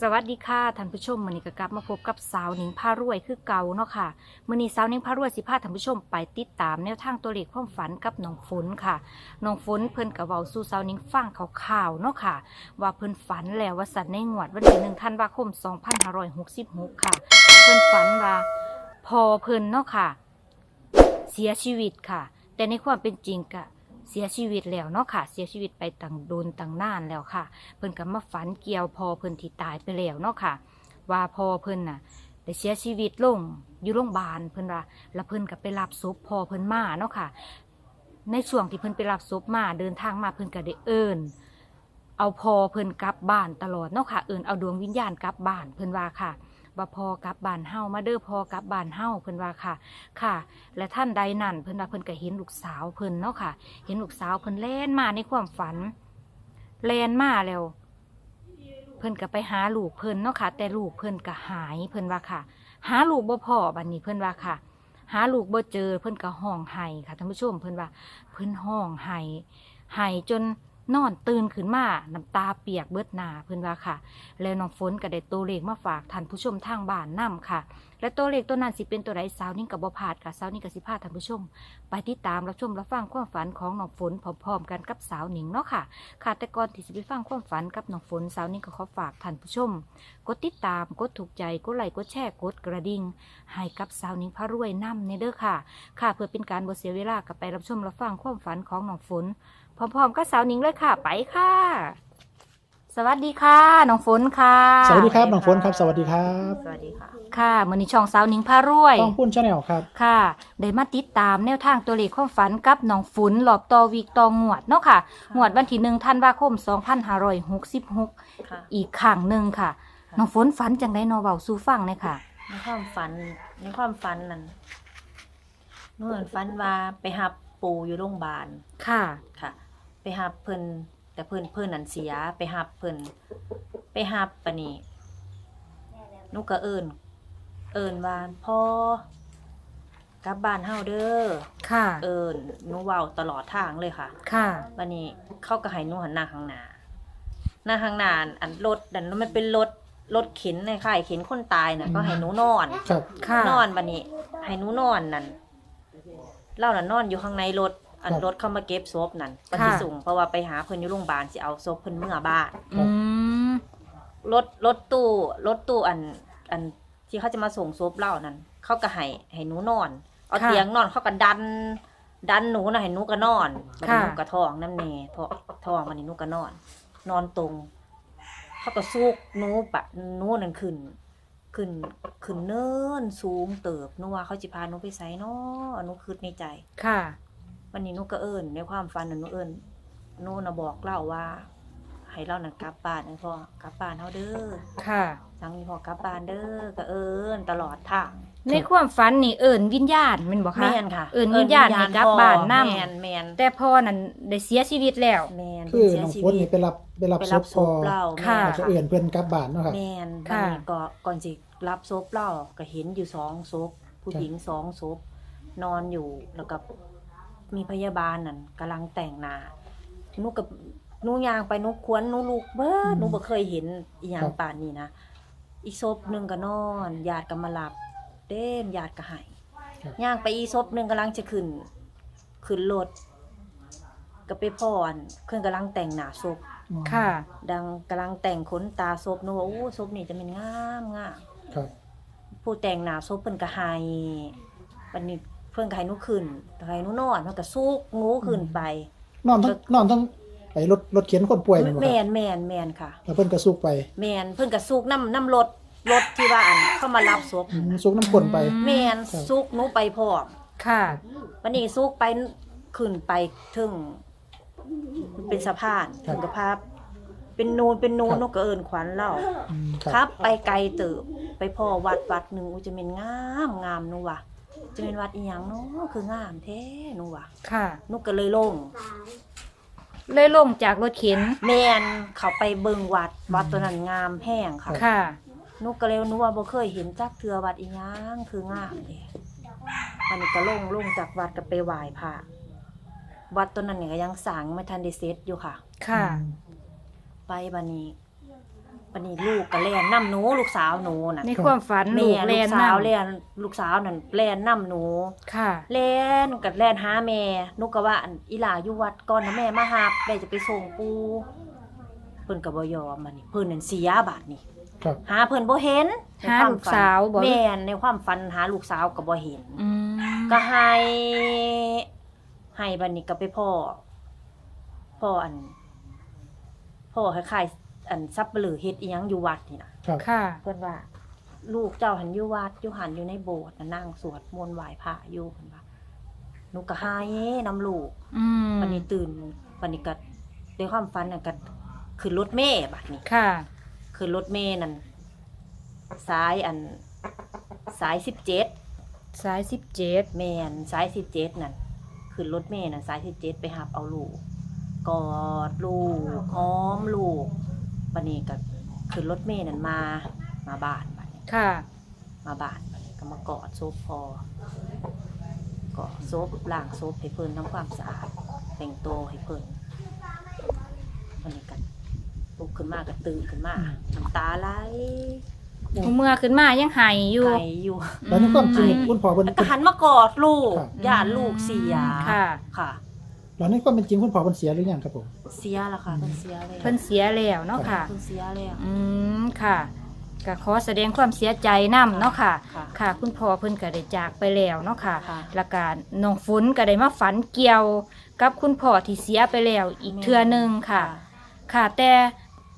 สวัสดีค่ะท่านผู้ชมมือนี้ก็กลับมาพบกับสาวหนิงพารวยคือเก่าเนาะค่ะมือนี้สาวหนิงพารวยสิพาท่านผู้ชมไปติดตามแนวทางตัวเลขความฝันกับน้องฝนค่ะน้องฝนเพิ่นก็เว้าสู่สาวหนิงฟังข่าวๆเนาะค่ะ ว่าเพิ่นฝันแล้วว่าสัตว์ในงวดวันที่1ธันวาคม 2566 ค่ะ เพิ่นฝันว่าพอเพิ่นเนาะค่ะ เสียชีวิตค่ะ แต่ในความเป็นจริงก็ เสียชีวิตแล้วเนาะค่ะ เสียชีวิตไปตั้งโดนตั้งนานแล้วค่ะ เพิ่นก็มาฝันเกี่ยวพอเพิ่นที่ตายไปแล้วเนาะค่ะ ว่าพอเพิ่นน่ะได้เสียชีวิตลงอยู่โรงพยาบาลเพิ่นว่าแล้วเพิ่นก็ไปรับศพพอเพิ่นมาเนาะค่ะ ในช่วงที่เพิ่นไปรับศพมาเดินทางมาเพิ่นก็ได้เอิ้นเอาพอเพิ่นกลับบ้านตลอดเนาะค่ะ เอิ้นเอาดวงวิญญาณกลับบ้านเพิ่นว่าค่ะ ว่าพอกับบ้านเฮามาเด้อพอกับบ้านเฮาเพิ่นว่าค่ะค่ะ และท่านใดนั่นเพิ่นว่าเพิ่นก็เห็นลูกสาวเพิ่นเนาะค่ะ เห็นลูกสาวเพิ่นแล่นมาในความฝันแล่นมาแล้ว เพิ่นก็ไปหาลูกเพิ่นเนาะค่ะ แต่ลูกเพิ่นก็หายเพิ่นว่าค่ะ หาลูกบ่พอบัดนี้เพิ่นว่าค่ะ หาลูกบ่เจอเพิ่นก็ห้องไห้ค่ะท่านผู้ชมเพิ่นว่า เพิ่นห้องไห้ไห้จน นอนตื่นขึ้นมาน้ำตาเปียกเบิดหนาเพิ่อนว่าค่ะ แล้วน้องฝนก็ได้ตัวเลขมาฝากท่านผู้ชมทางบ้านนํค่ะ และตัวเลขตัวนั้นสิเป็นตัวใดสาวนิ่งกับบ่พาดค่ะสาวนิ่งกับสิพาท่านผู้ชม ไปติดตามรับชมรับฟังความฝันของน้องฝนพร้อมๆกันกับสาวหนิงเนาะค่ะค่ะแต่ก่อนที่จะไปฟังความฝันกับน้องฝนสาวนิ่งก็ขอฝากท่านผู้ชม กดติดตามกดถูกใจกดไลค์กดแชร์กดกระดิ่งให้กับสาวนิ่งพระรวยนำในเด้อค่ะ ค่ะเพื่อเป็นการบ่เสียเวลากับไปรับชมรับฟังความฝันของน้องฝน พร้อมๆกับสาวหนิงเลยค่ะ ไปค่ะ สวัสดีค่ะ น้องฝนค่ะ สวัสดีครับน้องฝนครับ สวัสดีครับ สวัสดีค่ะ ค่ะมือนี้ช่องสาวหนิงพารวยต้องพูนชาแนลครับ ค่ะ ได้มาติดตามแนวทางตัวเลขความฝันกับน้องฝนหลอบต่อวีกต่องวดเนาะค่ะงวดวันที่หนึ่งธันวาคม2566ค่ะอีกครั้งหนึ่งค่ะ น้องฝนฝันจังไดเนอเบาสู่ฟังเลยค่ะ ในความฝันในความฝันนั่นหนู่นฝันว่าไปหับปูอยู่โรงพยาบาลค่ะ ค่ะ ไปหับเพิ่นแต่เพิ่นเพิ่นนั่นเสียไปหับเพิ่นไปหับปะนี่หนุก็เอิ้นเอิ้นว่าพ่อกลับบ้านเฮาเด้อค่ะ เอิ้นหนูเว้าตลอดทางเลยค่ะ ค่ะวันนี้เขาก็ให้หนูหันหน้าข้างหน้าหน้าข้างหน้าอันรถดันมันเป็นรถรถเข็นในค่ายเข็นคนตายน่ะ ก็ให้หนูนอนครับค่ะนอนบันนี้ ให้หนูนอนนั่นเล่าน่ะนอนอยู่ข้างในรถ อันครับรถเข้ามาเก็บศพนั่นปค่ะฏิส่งเพราะว่าไปหาเพิ่นอยู่โรงพยาบาลสิเอาศพเพิ่นเมื่อบ้านอืมรถรถตู้รถตู้อันอันที่เขาจะมาส่งศพเล่านั่นเขาก็ให้ให้หนูนอน เอาเตียงนอนเขาก็ดัน ดันหนูน่ะให้หนูก็นอนบัดนี้หนูก็ท้องน้ำเนท้องท้องวันนี้หนูก็นอน นอนตรง เขาก็สูกหนูปะหนูนั่นขึ้น ขึ้นขึ้นเนินสูงเติบหนูว่าเขาจิพาหนูไปไสเนาะหนูคิดในใจ ค่ะ วันนี้หนูก็เอิ้นในความฝันน่ะหนูเอิ้นหนูน่ะบอกเล่าว่า ให้เล่านั่นกลับบ้านนะพ่อกลับบ้านเฮาเด้อค่ะ สังนี่พ่อกลับบ้านเด้อก็เอิ้นตลอดทางในความฝันนี่เอิ่นวิญญาณแมันบอกคะ แม่นค่ะเอิ้นวิญญาณให้กลับบ้านนำ แม่นแม่นแต่พ่อนั่นได้เสียชีวิตแล้ว แม่นคือเสียน้องชีฝนวินี่ตไปรับไปรับไปศรับพศพอพเล่าค่ะ แม่แล้วก็เอื่นเพื่อนกลับบ้านเนาะครับ แม่นค่ะบัดนี้ก็ก่อนสิรับศพเล่าก็เห็นอยู่สองศพผู้ครับหญิงสองศพนอนอยู่แล้วก็ มีพยาบาลนั่นกำลังแต่งหน้าหนูกับหนูยางไปหนูควนหนูลูกเบิดหนูบ่เคยเห็นอีหยังป่านนี้นะอีกศพหนึงก็นอนญาติก็มารับเต้มญาติก็ให้ครับย่างไปอีกศพหนึงกำลังจะขึ้นขึ้นรถก็ไปพ่ออันเพิ่นกำลังแต่งหน้าศพอืมค่ะ ดังกำลังแต่งขนตาศพหนูว่าโอ้ศพนี่จะเป็นงามงามครับ ผู้แต่งหน้าศพเพิ่นก็ให้วันนี้ เพิ่นก็ให้หนูขึ้นให้หนูนอนเพิ่นก็ซุกหนูขึ้นไป นอนทั้งนอนทั้งไอ้รถรถเข็นคนป่วยแมันบ่คแม่รับนแม่นแม่นค่ะ แล้วเพิ่นก็สุกไปแม่นเพิ่นก็ซุกน้ำน้ำรถรถที่ว่าอันเข้ามารับศพอืมสุกน้ำข้นไป แม่นครับ ซุกหนูไปพร้อมค่ะ วันนี้ซุกไปขึ้นไปถึงเป็นสะพานครัถึบงกระภาพ เป็นนูนเป็นนูครันบนกก็เอิญขวัญเล่า อืมครับไปไกลเติบไปพ่อวัดวัดหนึ่งอุยจะเป็นงามงามหนูว่ะ จะเป็นวัดอีหยังเนาะคืองามแท้หนูว่ะค่ะ หนูก็เลยลง เลยลงจากรถเข็น แมนเขาไปเบิงวัดวัดตัวนั้นงามแห้งค่ะค่ะ หนูก็เลยหนูว่าบ่เคยเห็นจักเทือวัดอีหยังคืองามเลยวันนี้ก็ลงลงจากวัดก็ไปไหว้พระวัดตัวนั้นเนี่ยก็ยังสร้างไม่ทันได้เสร็จอยู่ค่ะ ค่ะ ไปบันนี้ วันนี้ลูกก็แล่นนำหนูลูกสาวหนูน่ะในความฝันแม่ลูกลูแลกนสาวนำแล่นลูกสาวนั่นแล่นนำหนู ค่ะแล่นกับแล่นหาแม่หนูก็ว่าอันอีหลาอยู่วัดก่อนนะแม่มาหาแม่จะไปส่งปูเพิ่นก็บ่ยอมมันนี่เพิ่นนั่นเสียบาดนี่ครับหาเพิ่นบ่เห็นในหาควมลูกฝันสาวบ่แม่นในความฝันหาลูกสาวก็บ่เห็นอืมก็ให้ให้บัดนี้ก็ไปพ่อพ่ออันพ่อคล้ายๆ อันซับเปลือเฮ็ดอีหยังอยู่วัดนี่นะครับค่ะ เพิ่นว่า ลูกเจ้าหันอยู่วัดอยู่หันอยู่ในโบสถ์น่ะนั่งสวดมนต์ไหว้พระอยู่เพิ่นว่าหนูก็ให้นำลูกอืมวันนี้ตื่นวันนี้ก็ด้วยความฝันน่ะก็ขึ้นรถเมล์บัดนี้ ค่ะขึ้นรถเมล์นั่นสายอันสายสิบเจ็ดสายสิบเจ็ดแมนสายสิบเจ็ดนั่นขึ้นรถเมล์นั่นสายสิบเจ็ดไปหับเอาลูกกอดลูกหอมลูก บันนี้ก็ขึ้นรถเมล์นั่นมา มาบ้านบัดนี้ค่ะ มาบ้านบัดนี้ก็มากอดซบพอกอดซบล้างซบให้เพิ่นทำความสะอาดแต่งตัวให้เพิ่นวันนี้กันลุกขึ้นมาก็ตื่นขึ้นมาน้ำตาไหลเมื่อขึ้นมายังไห้อยู่ไหลอยู่ แล้วในความจริงอืมคุณพ่อเพิ่น แล้วก็หันมากอดลูกครับย่านลูกเสียค่ะ ค่ะ แล้วในความเป็นจริงคุณพ่อเพิ่นเสียหรือยังครับผม เสียแล้วค่ะเพิ่นเสียแล้วเพิ่นเสียแล้วเนาะค่ะ เพิ่นเสียแล้ว อืมค่ะก็ขอแสดงความเสียใจนํเนาะค่ะ ค่ะค่ะ คุณพ่อเพิ่นก็ได้จากไปแล้วเนาะค่ะ ค่ะ แล้วก็น้องฝนก็ได้มาฝันเกี่ยว กับคุณพ่อที่เสียไปแล้วอีกเทื่อหนึงค่ะ ค่ะ แต่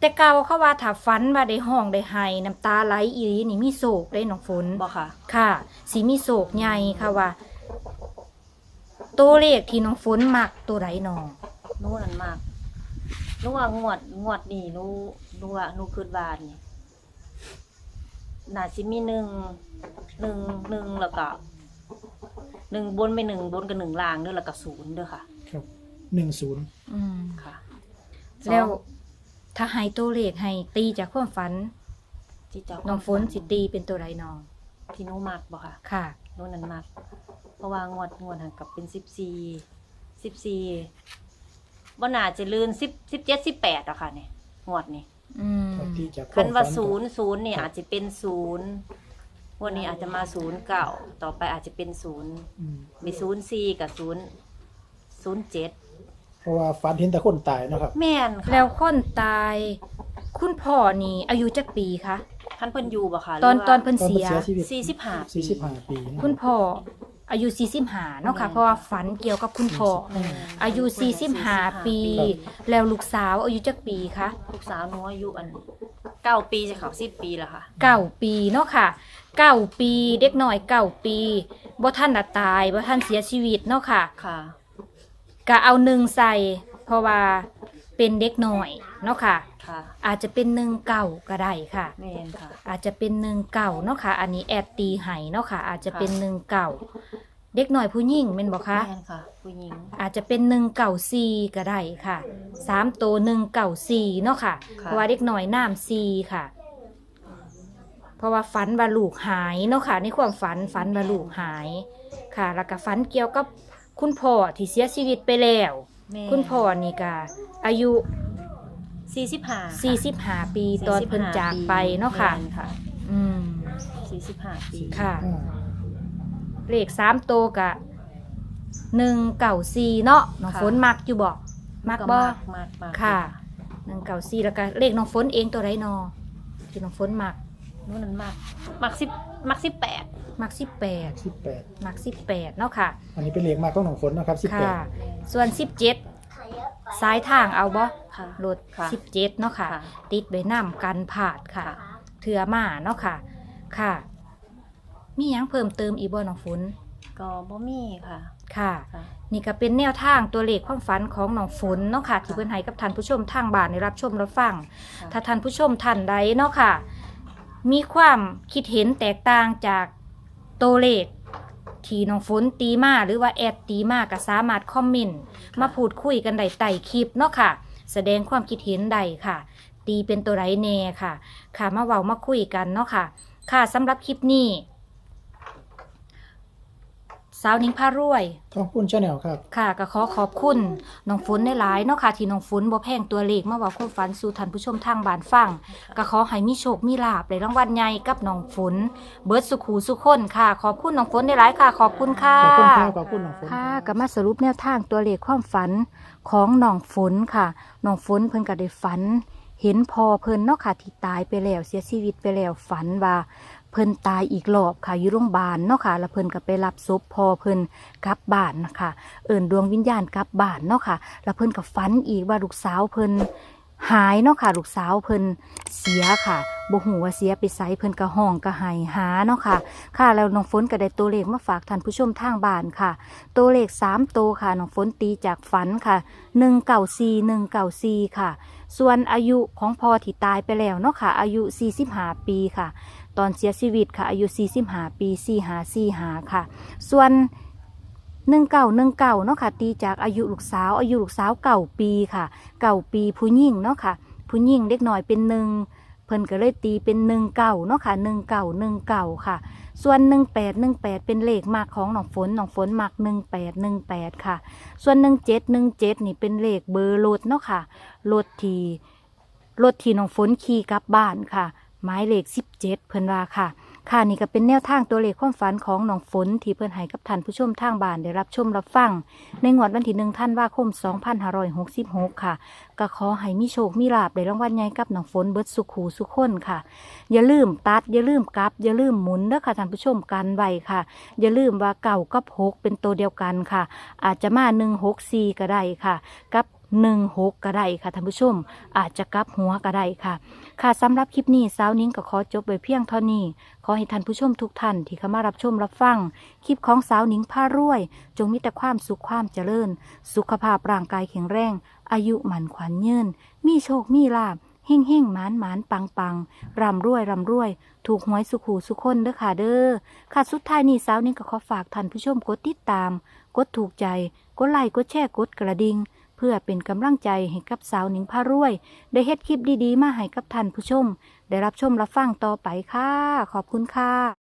แต่เก่าเขาว่าถ้าฝันว่าได้ห้องได้ไห้น้ำตาไหลอีหลีนี่มีโศกได้น้องฝน บอกค่ะ ค่ะสีมีโศกใหญ่ค่ะว่า ตัวเลขที่น้องฝนมักตัวไรนอนู้นั่นมากนู้ว่างวดงวดนี่นู้นู้ว่านู้คืนบานนี่น่าสิมีหนึ่งหนึ่งหนึ่งแล้วก็หนึ่งบนไปหนึ่งบนกับหนึ่งล่างเด้อแล้วก็ศูนย์เด้อค่ะ ครับหนึ่งศูนย์อืมค่ะแล้วถ้าให้ตัวเลขให้ตีจากความฝันที่เจ้าน้องฝนสิตีเป็นตัวไรนอ ที่นู้มากบ่ค่ะค่ะนู้นนั้นมากเพราะว่างวดงวดหันกับเป็นสิบสี่สิบสี่บ่น่าจะลืนสิบสิบเจ็ดสิบแปดอะค่ะเนี่ยงวดนี่อืมครับที่จากคันว่าความฝัศูนย์ศูนย์เนี่ยครับอาจจะเป็นศูนย์วันนี้อาจจะมาศูนย์เก่าต่อไปอาจจะเป็นศูนย์อืมมีศูนย์สี่กับศูนย์ศูนย์เจ็ดเพราะว่าฝันเห็นแต่คนตายเนาะครับ แม่นค่ะแล้วคนตาย คุณพ่อนี่อายุจักปีคะ ท่านเพิ่นอยู่บ่ค่ะตอนหรืว่าตอนเพิ่นตอนเสีเพิ่นยเสียชีวิตสี่สิบห้าสี่สิบห้าปีนะคุณพ่ออายุ45เนาะค่ะเพราะว่าฝันเกี่ยวกับคุณพ่อแม่นอายุ45ปี แล้วลูกสาวอายุจักปีคะลูกสาวหนูอายุอันเก้าปีจะเข้าสิบปีแล้วค่ะเก้าปีเนาะค่ะเก้าปีเด็กน้อยเก้าปีบ่ท่านน่ะตายบ่ท่านเสียชีวิตเนาะค่ะ ค่ะ ก็เอาหนึ่งใส่เพราะว่าเป็นเด็กน้อย เนาะค่ะ ค่ะอาจจะเป็นหนึ่งเก่าก็ได้ค่ะ แม่นค่ะ อาจจะเป็นหนึ่งเก่าเนาะค่ะ อันนี้แอดตีไห้เนาะค่ะ อาจจะเป็นค่ะหนึ่งเก่าเด็กน้อยผู้หญิงแม่นบ่คะแม่นค่ะผู้หญิงอาจจะเป็นหนึ่งเก่าซีก็ได้ค่ะสามตัวหนึ่งเก่าซีเนาะค่ะ เพราะว่าเด็กน้อยน้ำซีค่ะ เพราะว่าฝันว่าลูกหายเนาะค่ะ ในความฝันฝันว่าลูกหายค่ะ แล้วก็ฝันเกี่ยวกับคุณพ่อที่เสียชีวิตไปแล้ว แม่คุณพ่อนี่ก็อายุ สี่สิบห้า45ปีตอนเพิ่นจากไปเนาะค่ะแม่ค่ะอืมสี่สิบห้าปีค่ะอ่าเลขสามโตวกะหนึ่งเก่าซีเนาะน้องฝนมักอยู่บอกมักบ่มากมากมากค่ะหนึ่งเก่าซีแล้วก็เลขน้องฝนเองตัวไรนอที่น้องฝนมักนู่นนั่นมากมากสิบมากสิบแปดมักสิบแปดสิบแปดมักสิบแปดเนาะค่ะ อันนี้เป็นเลขมากของหนองฝนนะครับสิบแปค่ะดส่วนสิบเจ็ดสายทางเอาบ่ ค่ะรถค่ะ สิบเจ็ดเนาะค่ะ ค่ะ ติดใบน้ำกันผาดค่ะ ค่ะ เถื่อมาเนาะค่ะ ค่ะ มีหยังเพิ่มเติมอีกบ่น้องฝนก็บ่มีค่ะค่ะ ค่ะ นี่ก็เป็นแนวทางตัวเลขความฝันของน้องฝนเนาะค่ะที่เพิ่นให้กับท่านผู้ชมทางบ้านได้รับชมรับฟัง ค่ะ ถ้าท่านผู้ชมท่านใดเนาะค่ะ มีความคิดเห็นแตกต่างจากตัวเลขที่น้องฝนตีมาหรือว่าแอดตีมาก็สามารถคอมเมนต์มาพูดคุยกันได้ใต้คลิปเนาะค่ะ แสดงความคิดเห็นใดค่ะ ตีเป็นตัวไรแน่ค่ะ ค่ะมาเว้ามาคุยกันเนาะค่ะ ค่ะสำหรับคลิปนี้ สาวนิ้งพารวย ทองพูนชาแนลครับ ค่ะก็ขอขอบคุณน้องฝนในหลายๆเนาะค่ะที่น้องฝนบ่แพงตัวเลขมาเว่าความฝันสู่ท่านผู้ชมทางบ้านฟังก็ขอให้มีโชคมีลาภในรางวัลใหญ่กับน้องฝน เบิดสุขูสุขคนค่ะ ขอบคุณน้องฝนในหลายๆค่ะ ขอบคุณค่ะ ขอบคุณครับขอบคุณน้องฝน ค่ะก็มาสรุปแนวทางตัวเลขความฝันของน้องฝนค่ะน้องฝนเพิ่นก็ได้ฝัน เห็นพอเพิ่นเนาะค่ะที่ตายไปแล้วเสียชีวิตไปแล้วฝันว่า เพิ่นตายอีกรอบค่ะอยู่โรงพยาบาลเนาะค่ะแล้วเพิ่นก็ไปรับศพพอเพิ่นกลับบ้านนะคะเอิ่นดวงวิญญาณกลับบ้านเนาะค่ะแล้วเพิ่นก็ฝันอีกว่าลูกสาวเพิ่น หายเนาะค่ะลูกสาวเพิ่นเสียค่ะบ่ฮู้ว่าเสียไปไสเพิ่นก็ห้องก็ให้หาเนาะค่ะ ค่ะ แล้วน้องฝนก็ได้ตัวเลขมาฝากท่านผู้ชมทางบ้านค่ะ ตัวเลข3ตัวค่ะน้องฝนตีจากฝันค่ะ194 194ค่ะ ส่วนอายุของพ่อที่ตายไปแล้วเนาะค่ะ อายุ 45 ปีค่ะ ตอนเสียชีวิตค่ะ อายุ 45 ปี4545ค่ะ ส่วน 1919เก่าหนึ่งเก่าเนาะค่ะ ตีจากอายุลูกสาว อายุลูกสาวเก่าปีค่ะ เก่าปีผู้หญิงเนาะค่ะ ผู้หญิงเด็กหน่อยเป็นหนึ่งเพิ่นก็เลยตีเป็นหนึ่งเก่าเนาะค่ะหนึ่งเก่าหนึ่งเก่าค่ะ ส่วนหนึ่งแปดหนึ่งแปดเป็นเลขมากของหนองฝนหนองฝนมักหนึ่งแปดหนึ่งแปดค่ะ ส่วนหนึ่งเจ็ดหนึ่งเจ็ดนี่เป็นเลขเบอร์รถเนาะค่ะรถทีรถที่น้องฝนขี่กลับบ้านค่ะ หมายเลขสิบเจ็ดเพิ่นว่าค่ะ ค่ะนี่ก็เป็นแนวทางตัวเลขความฝันของน้องฝนที่เพิ่นให้กับท่านผู้ชมทางบ้านได้รับชมรับฟัง ในงวดวันที่หนึ่งท่านว่าคม 2566 ค่ะ ก็ขอให้มีโชคมีลาบได้รางวัลใหญ่กับน้องฝนเบิดสุขูสุขคนค่ะ อย่าลืมตัดอย่าลืมกลับ อย่าลืมหมุนเด้อค่ะท่านผู้ชมกันไว้ค่ะ อย่าลืมว่าเก่ากับหกเป็นตัวเดียวกันค่ะ อาจจะมาหนึ่งหกสี่ก็ได้ค่ะ กับ หนึ่งหกก็ได้ค่ะท่านผู้ชม อาจจะกลับหัวก็ได้ค่ะ ค่ะสำหรับคลิปนี้สาวนิ้งก็ขอจบไว้เพียงเท่านี้ ขอให้ท่านผู้ชมทุกท่านที่เข้ามารับชมรับฟัง คลิปของสาวนิ้งพารวย จงมีแต่ความสุขความเจริญ สุขภาพร่างกายแข็งแรง อายุหมันขวัญยืน มีโชคมีลาบเฮ่งเฮ่งหมานหมานปังปังร่ำรวยร่ำรวย ถูกหวยสุขหูสุขคนเด้อค่ะเด้อค่ะสุดท้ายนี้สาวนิ้งก็ขอฝากท่านผู้ชมกดติดตาม กดถูกใจ กดไลค์กดแชร์กดกระดิ่ง เพื่อเป็นกำลังใจให้กับสาวหนิงพารวย ได้เฮ็ดคลิปดีๆ มาให้กับท่านผู้ชม ได้รับชมรับฟังต่อไปค่ะ ขอบคุณค่ะ